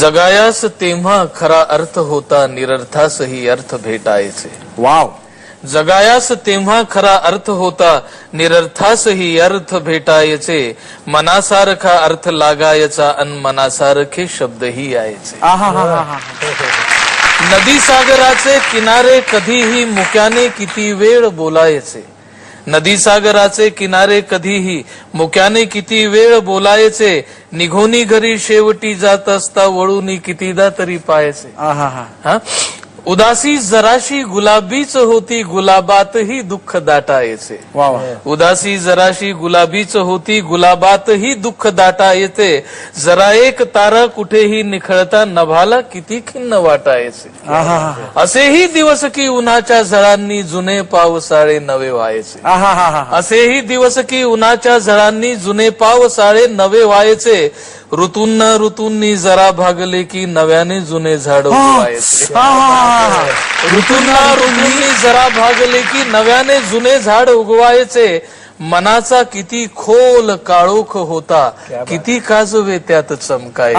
जगायास तेव्हा खरा अर्थ होता निरर्थासही अर्थ भेटायचे. वाव. जगायास तेव्हा खरा अर्थ होता निरर्थासही अर्थ भेटायचे. मनासारखा अर्थ लागायचा अन मनासारखे शब्दही यायचे. हा हा हा. नदी सागराचे किनारे कधीही मुक्याने किती वेळ बोलायचे. नदी सागराचे किनारे कधीही मुक्याने किती वेळ बोलायचे निघोनी घरी शेवटी जात असता वळूनी कितीदा तरी पाहायचे आहा हा हा? उदासी जराशी गुलाबीच होती गुलाबातही दुःख दाटायचे. उदासी जराशी गुलाबीच होती गुलाबातही दुःख दाटा येते जरा एक तारा कुठेही निखळता नभाला किती खिन्न वाटायचे. आहा हा असेही दिवस की उन्हाच्या झळांनी जुने पावसाळे नवे व्हायचे. आहा असेही दिवस की उन्हाच्या झळांनी जुने पावसाळे नवे व्हायचे. ऋतूंन ऋतूंनी जरा भागले की नव्याने जुने झाड उगवायचे. ऋतूंना ऋतूंनी जरा भागले की नव्याने जुने झाड उगवायचे. मनाचा किती खोल काळोख होता. किती काजवे त्यात चमकाय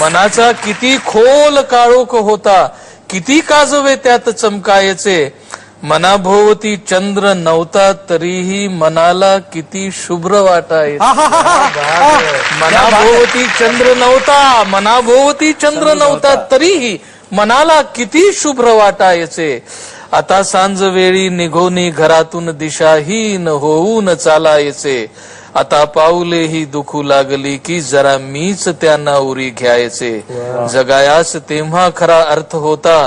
मनाचा किती खोल काळोख होता. किती काजवे त्यात चमकायचे. मनाभोवती चंद्र नव्हता तरीही मनाला किती शुभ्र वाटायचे मनाभोवती चंद्र नव्हता मनाभोवती चंद्र नव्हता तरीही मनाला किती शुभ्र वाटायचे आता सांज वेळी निघोनी घरातून दिशाहीन होऊन चालायचे. आता पाऊलेही दुखू लागली की जरा मीच त्यांना उरी घ्यायचे. जगायास तेव्हा खरा अर्थ होता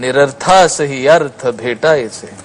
निरर्थासही अर्थ भेटायचे.